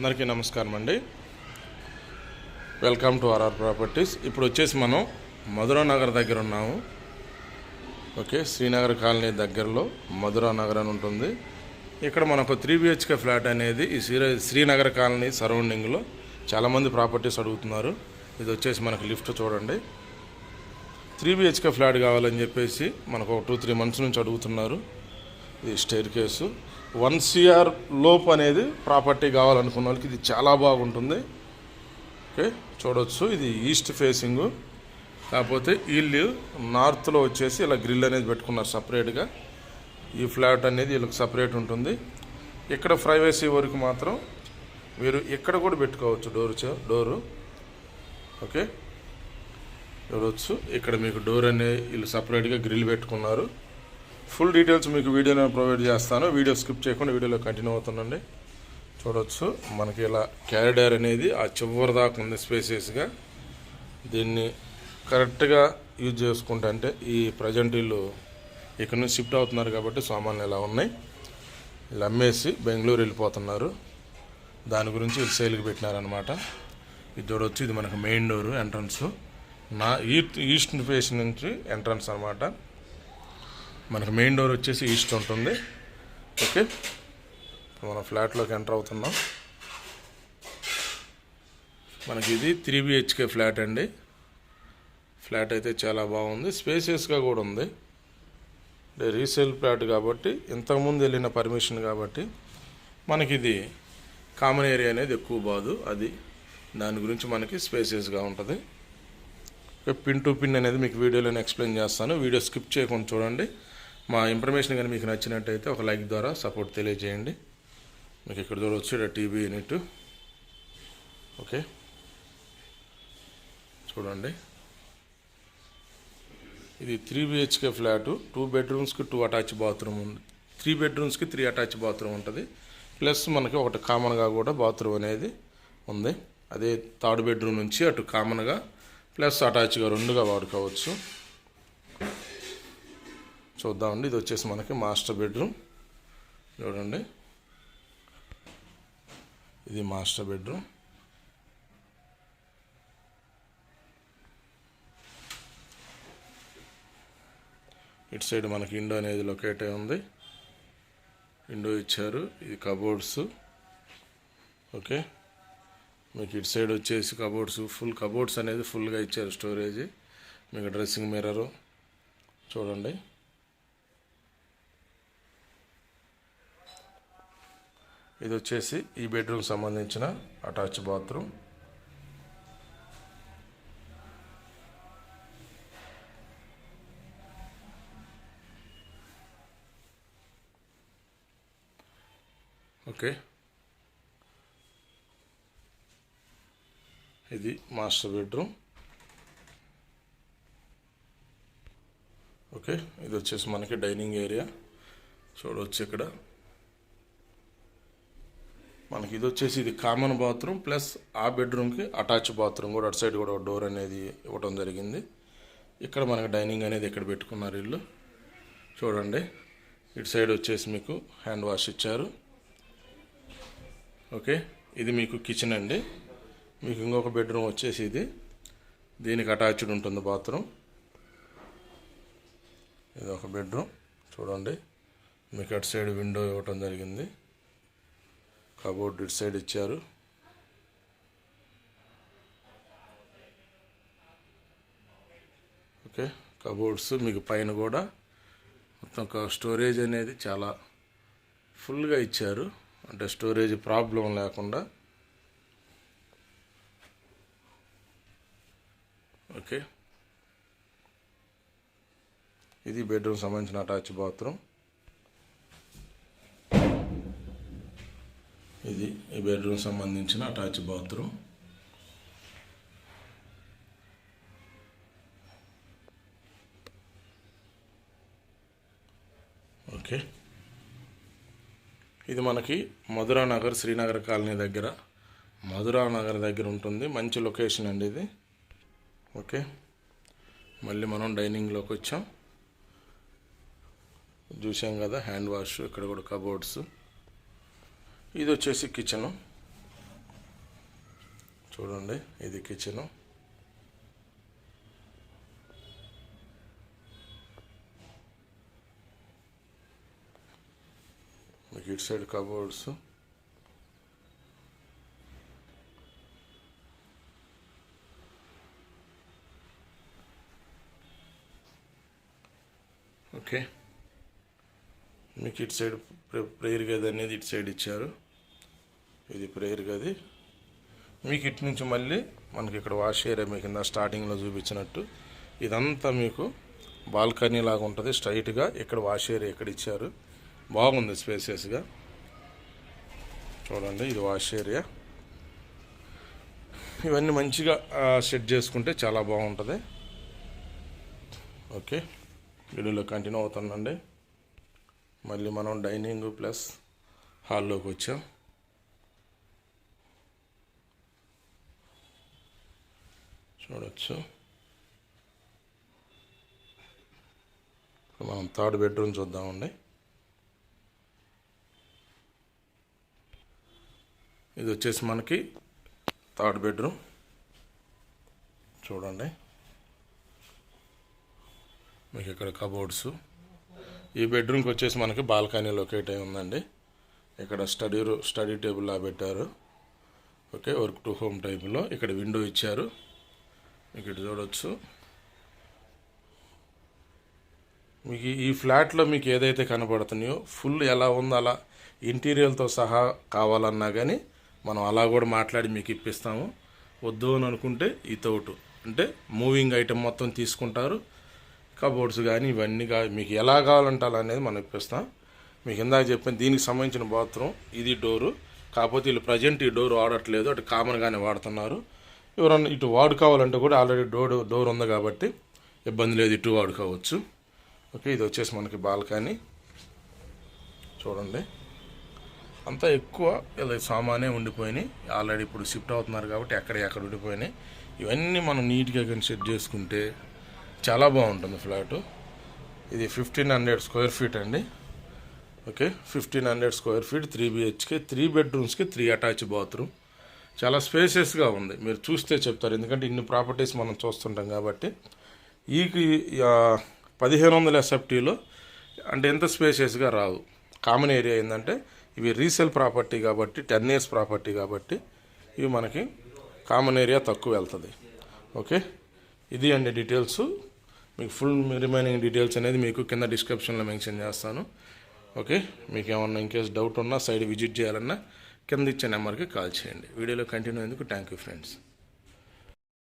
అందరికీ నమస్కారం అండి. వెల్కమ్ టు ఆర్ఆర్ ప్రాపర్టీస్ ఇప్పుడు వచ్చేసి మనం మధురా నగర్ దగ్గర ఉన్నాము. ఓకే శ్రీనగర్ కాలనీ దగ్గరలో మధురా నగర్ అని ఉంటుంది. ఇక్కడ మనకు త్రీ బిహెచ్కే ఫ్లాట్ అనేది ఈ శ్రీ శ్రీనగర్ కాలనీ సరౌండింగ్లో చాలామంది ప్రాపర్టీస్ అడుగుతున్నారు. ఇది వచ్చేసి మనకు లిఫ్ట్ చూడండి. త్రీ బిహెచ్కే ఫ్లాట్ కావాలని చెప్పేసి మనకు ఒక టూ త్రీ మంత్స్ నుంచి అడుగుతున్నారు. ఇది స్టేర్ కేసు వన్ సిఆర్ లోప్ అనేది ప్రాపర్టీ కావాలనుకున్న వాళ్ళకి ఇది చాలా బాగుంటుంది. ఓకే చూడవచ్చు ఇది ఈస్ట్ ఫేసింగ్. కాకపోతే వీళ్ళు నార్త్లో వచ్చేసి ఇలా గ్రిల్ అనేది పెట్టుకున్నారు సపరేట్గా. ఈ ఫ్లాట్ అనేది వీళ్ళకి సపరేట్ ఉంటుంది. ఇక్కడ ప్రైవసీ వరకు మాత్రం మీరు ఇక్కడ కూడా పెట్టుకోవచ్చు డోర్ డోరు. ఓకే చూడవచ్చు ఇక్కడ మీకు డోర్ అనేది వీళ్ళు సపరేట్గా గ్రిల్ పెట్టుకున్నారు. ఫుల్ డీటెయిల్స్ మీకు వీడియోలో ప్రొవైడ్ చేస్తాను. వీడియో స్కిప్ చేయకుండా వీడియోలో కంటిన్యూ అవుతుందండి చూడవచ్చు మనకి ఇలా క్యారిడర్ అనేది ఆ చివరి దాకా ఉంది స్పేసెస్గా. దీన్ని కరెక్ట్గా యూజ్ చేసుకుంటా అంటే ఈ ప్రజెంట్ వీళ్ళు ఇక్కడ నుంచి షిఫ్ట్ అవుతున్నారు కాబట్టి సామాన్లు ఇలా ఉన్నాయి. వీళ్ళు అమ్మేసి బెంగళూరు వెళ్ళిపోతున్నారు. దాని గురించి వీళ్ళు సేల్కి పెట్టినారనమాట ఇది చూడవచ్చు ఇది మనకు మెయిన్ డోర్ ఎంట్రన్స్. నా ఈస్ట్ ఈస్ట్ ఫేస్ నుంచి ఎంట్రన్స్ అనమాట మనకు మెయిన్ డోర్ వచ్చేసి ఈస్ట్ ఉంటుంది. ఓకే? మన మనం ఫ్లాట్లోకి ఎంటర్ అవుతున్నాం. మనకి ఇది త్రీ బిహెచ్కే ఫ్లాట్ అండి. ఫ్లాట్ అయితే చాలా బాగుంది. స్పేసియస్గా కూడా ఉంది. అంటే రీసేల్ ఫ్లాట్ కాబట్టి ఇంతకుముందు వెళ్ళిన పర్మిషన్ కాబట్టి మనకి ఇది కామన్ ఏరియా అనేది ఎక్కువ బాదు. అది దాని గురించి మనకి స్పేసియస్గా ఉంటుంది. పిన్ టు పిన్ అనేది మీకు వీడియోలో ఎక్స్ప్లెయిన్ చేస్తాను. వీడియో స్కిప్ చేయకుండా చూడండి. మా ఇన్ఫర్మేషన్ కానీ మీకు నచ్చినట్టయితే ఒక లైక్ ద్వారా సపోర్ట్ తెలియజేయండి. మీకు ఇక్కడ చూడవచ్చు ఇక్కడ టీవీ యూనిట్ ఓకే. చూడండి. ఇది త్రీ బిహెచ్కే ఫ్లాటు టూ బెడ్రూమ్స్కి టూ అటాచ్ బాత్రూమ్ ఉంది త్రీ బెడ్రూమ్స్కి త్రీ అటాచ్ బాత్రూమ్ ఉంటుంది. ప్లస్ మనకి ఒకటి కామన్గా కూడా బాత్రూమ్ అనేది ఉంది. అదే థర్డ్ బెడ్రూమ్ నుంచి అటు కామన్గా ప్లస్ అటాచ్గా రెండుగా వాడుకోవచ్చు. చూద్దామండి. ఇది వచ్చేసి మనకి మాస్టర్ బెడ్రూమ్. చూడండి. ఇది మాస్టర్ బెడ్రూమ్. ఇటు సైడ్ మనకి ఇండో అనేది లొకేట్ అయి ఉంది. ఇండో ఇచ్చారు. ఇది కబోర్డ్స్. ఓకే. మీకు ఇటు సైడ్ వచ్చేసి కబోర్డ్స్ ఫుల్ కబోర్డ్స్ అనేది ఫుల్గా ఇచ్చారు స్టోరేజ్. మీకు డ్రెస్సింగ్ మిర్రరు. చూడండి. ఇది వచ్చేసి ఈ బెడ్రూమ్ సంబంధించిన అటాచ్ బాత్రూమ్. ఓకే. ఇది మాస్టర్ బెడ్రూమ్. ఓకే ఇది వచ్చేసి మనకి డైనింగ్ ఏరియా. చూడవచ్చు ఇక్కడ. మనకి ఇది వచ్చేసి ఇది కామన్ బాత్రూమ్ ప్లస్ ఆ బెడ్రూమ్కి అటాచ్ బాత్రూమ్ కూడా అటు సైడ్ కూడా ఒక డోర్ అనేది ఇవ్వడం జరిగింది. ఇక్కడ మనకి డైనింగ్ అనేది ఇక్కడ పెట్టుకున్నారు ఇల్లు చూడండి. ఇటు సైడ్ వచ్చేసి మీకు హ్యాండ్ వాష్ ఇచ్చారు. ఓకే ఇది మీకు కిచెన్ అండి. మీకు ఇంకొక బెడ్రూమ్ వచ్చేసి ఇది. దీనికి అటాచ్డ్ ఉంటుంది బాత్రూమ్ ఇది ఒక బెడ్రూమ్ చూడండి. మీకు అటు సైడ్ విండో ఇవ్వటం జరిగింది. కబోర్డ్ ఇటు సైడ్ ఇచ్చారు. ఓకే కబోర్డ్స్ మీకు పైన కూడా మొత్తం స్టోరేజ్ అనేది చాలా ఫుల్గా ఇచ్చారు. అంటే స్టోరేజ్ ప్రాబ్లం లేకుండా. ఓకే. ఇది బెడ్రూమ్ సంబంధించిన అటాచ్ బాత్రూమ్. ఇది ఈ బెడ్రూమ్ సంబంధించిన అటాచ్ బాత్రూమ్. ఓకే. ఇది మనకి మధురా నగర్ శ్రీనగర్ కాలనీ దగ్గర. మధురా నగర్ దగ్గర ఉంటుంది. మంచి లొకేషన్ అండి ఇది. ఓకే. మళ్ళీ మనం డైనింగ్లోకి వచ్చాం చూసాం కదా హ్యాండ్ వాష్ ఇక్కడ కూడా కబోర్డ్స్. ఇది వచ్చేసి కిచెను. చూడండి ఇది కిచెను. మీకు ఇటు సైడ్ కబోర్డ్స్. ఓకే. మీకు ఇటు సైడ్ ప్రేయర్ గది అనేది ఇటు సైడ్ ఇచ్చారు. ఇది ప్రేయర్ గది. మీకు ఇటు నుంచి మళ్ళీ మనకి ఇక్కడ వాష్ ఏరియా మీ కింద స్టార్టింగ్లో చూపించినట్టు ఇదంతా మీకు బాల్కనీ లాగా ఉంటుంది. స్ట్రైట్గా ఇక్కడ వాష్ ఏరియా ఇక్కడ ఇచ్చారు. బాగుంది స్పేసెస్గా చూడండి ఇది వాష్ ఏరియా. ఇవన్నీ మంచిగా సెట్ చేసుకుంటే చాలా బాగుంటుంది. ఓకే. వీడియోలో కంటిన్యూ అవుతుందండి మళ్ళీ మనం డైనింగ్ ప్లస్ హాల్లోకి వచ్చాం. చూడొచ్చు. ఇప్పుడు మనం థర్డ్ బెడ్రూమ్ చూద్దామండి. ఇది వచ్చేసి మనకి థర్డ్ బెడ్రూమ్. చూడండి. మీకు ఇక్కడ కబోర్డ్స్. ఈ బెడ్రూమ్కి వచ్చేసి మనకి బాల్కనీ లొకేట్ అయి ఉందండి. ఇక్కడ స్టడీ రూ స్టడీ టేబుల్లా పెట్టారు. ఓకే వర్క్ టు హోమ్ టైప్లో ఇక్కడ విండో ఇచ్చారు. మీకు ఇటు చూడవచ్చు మీకు ఈ- ఫ్లాట్లో మీకు ఏదైతే కనబడుతున్నాయో ఫుల్ ఎలా ఉందో అలా ఇంటీరియర్తో సహా కావాలన్నా కానీ మనం అలా కూడా మాట్లాడి మీకు ఇప్పిస్తాము. వద్దు అని అనుకుంటే ఇతౌట్ అంటే మూవింగ్ ఐటెం మొత్తం తీసుకుంటారు. కబోర్డ్స్ కానీ ఇవన్నీ మీకు ఎలా కావాలంటే అలా అనేది మనం ఇప్పిస్తాం. మీకు ఇందాక చెప్పిన దీనికి సంబంధించిన బాత్రూమ్ ఇది డోరు. కాకపోతే వీళ్ళు ప్రజెంట్ ఈ డోర్ వాడట్లేదు అటు కామన్గానే వాడుతున్నారు. ఎవరన్నా ఇటు వాడుకోవాలంటే కూడా ఆల్రెడీ డోర్ డోర్ ఉంది కాబట్టి ఇబ్బంది లేదు ఇటు వాడుకోవచ్చు ఓకే ఇది వచ్చేసి మనకి బాల్కనీ. చూడండి. అంతా ఎక్కువ ఇలా సామానే ఉండిపోయినాయి. ఆల్రెడీ ఇప్పుడు షిఫ్ట్ అవుతున్నారు కాబట్టి ఎక్కడ ఎక్కడ ఉండిపోయినాయి. ఇవన్నీ మనం నీట్గా కానీ సెట్ చేసుకుంటే చాలా బాగుంటుంది ఫ్లాటు. ఇది ఫిఫ్టీన్ హండ్రెడ్ స్క్వేర్ ఫీట్ అండి. Okay fifteen hundred square feet three BHK three బెడ్రూమ్స్కి three attach bathroom చాలా స్పేసెస్గా ఉంది. మీరు చూస్తే చెప్తారు. ఎందుకంటే ఇన్ని ప్రాపర్టీస్ మనం చూస్తుంటాం కాబట్టి. ఈ పదిహేను వందల ఎస్ఎఫ్టీలో అంటే ఎంత స్పేసెస్గా రావు. కామన్ ఏరియా ఏంటంటే ఇవి రీసేల్ ప్రాపర్టీ కాబట్టి టెన్ ఇయర్స్ ప్రాపర్టీ కాబట్టి ఇవి మనకి కామన్ ఏరియా తక్కువ వెళ్తుంది. ఓకే ఇది అండి డీటెయిల్స్ మీకు ఫుల్ రిమైనింగ్ డీటెయిల్స్ అనేది మీకు కింద డిస్క్రిప్షన్లో మెన్షన్ చేస్తాను. ఓకే మీకు ఏమన్నా ఇన్కేస్ డౌట్ ఉన్నా సైడ్ విజిట్ చేయాలన్నా కింద ఇచ్చే నెంబర్కి కాల్ చేయండి. వీడియోలో కంటిన్యూ అయ్యేందుకు థ్యాంక్ యూ ఫ్రెండ్స్